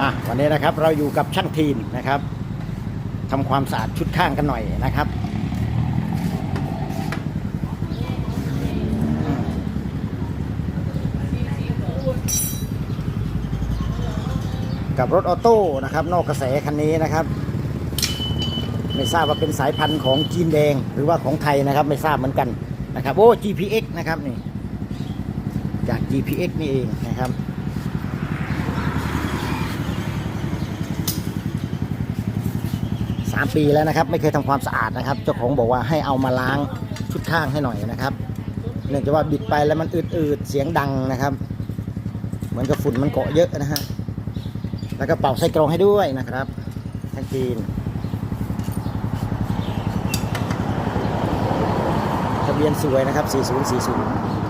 อะวันนี้นะครับเราอยู่กับช่างทีมนะครับทำความสะอาดชุดข้างกันหน่อยนะครับกับรถออโต้นะครับนอกกระแสคันนี้นะครับ ไม่ทราบว่าเป็นสายพันธุ์ของจีนแดงหรือว่าของไทยนะครับ ไม่ทราบเหมือนกันนะครับโอ้ GPX นะครับนี่จาก GPX นี่เองนะครับ สามปีแล้วนะครับ ไม่เคยทำความสะอาดนะครับ เจ้าของบอกว่าให้เอามาล้างชุดข้างให้หน่อยนะครับ เนื่องจากว่าบิดไปแล้วมันอืดๆเสียงดังนะครับ เหมือนกับฝุ่นมันเกาะเยอะนะฮะแล้วก็เป่าไส้กรองให้ด้วยนะครับทั้งจีนทะเบียนสวยนะครับ 4040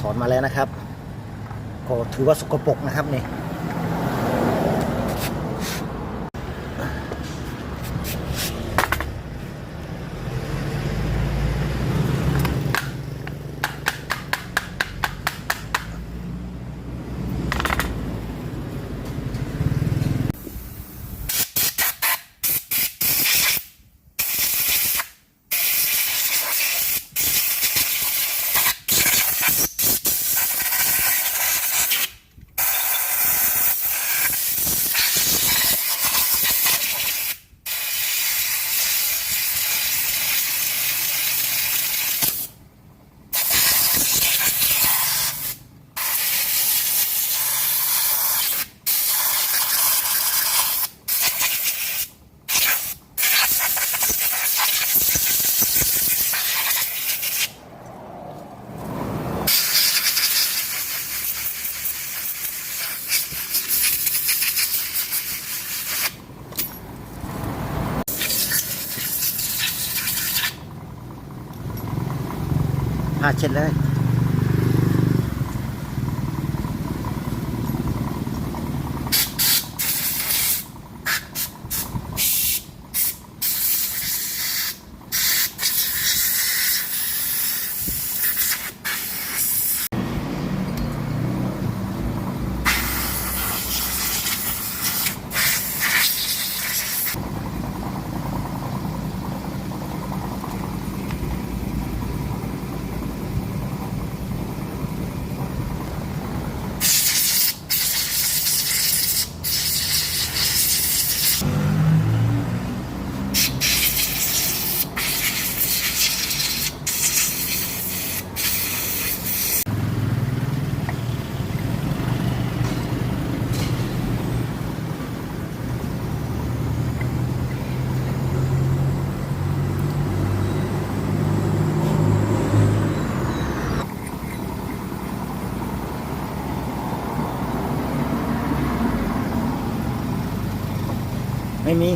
ถอนมาแล้วนะครับ ก็ถือว่าสกปรกนะครับนี่ ผ้าเไม่มี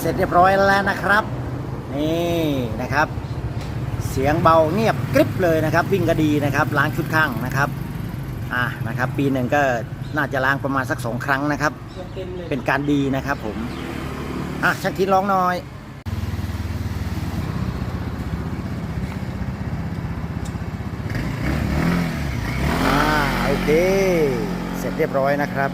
เสร็จเรียบร้อยแล้วนะครับ นี่นะครับ เสียงเบาเงียบกริบเลยนะครับ วิ่งก็ดีนะครับล้างชุดข้างนะครับอ่านะครับ ปีหนึ่งก็น่าจะล้างประมาณสักสองครั้งนะครับ เป็นการดีนะครับผมอะช่างทินร้องหน่อยอ่าโอเค เสร็จเรียบร้อยนะครับ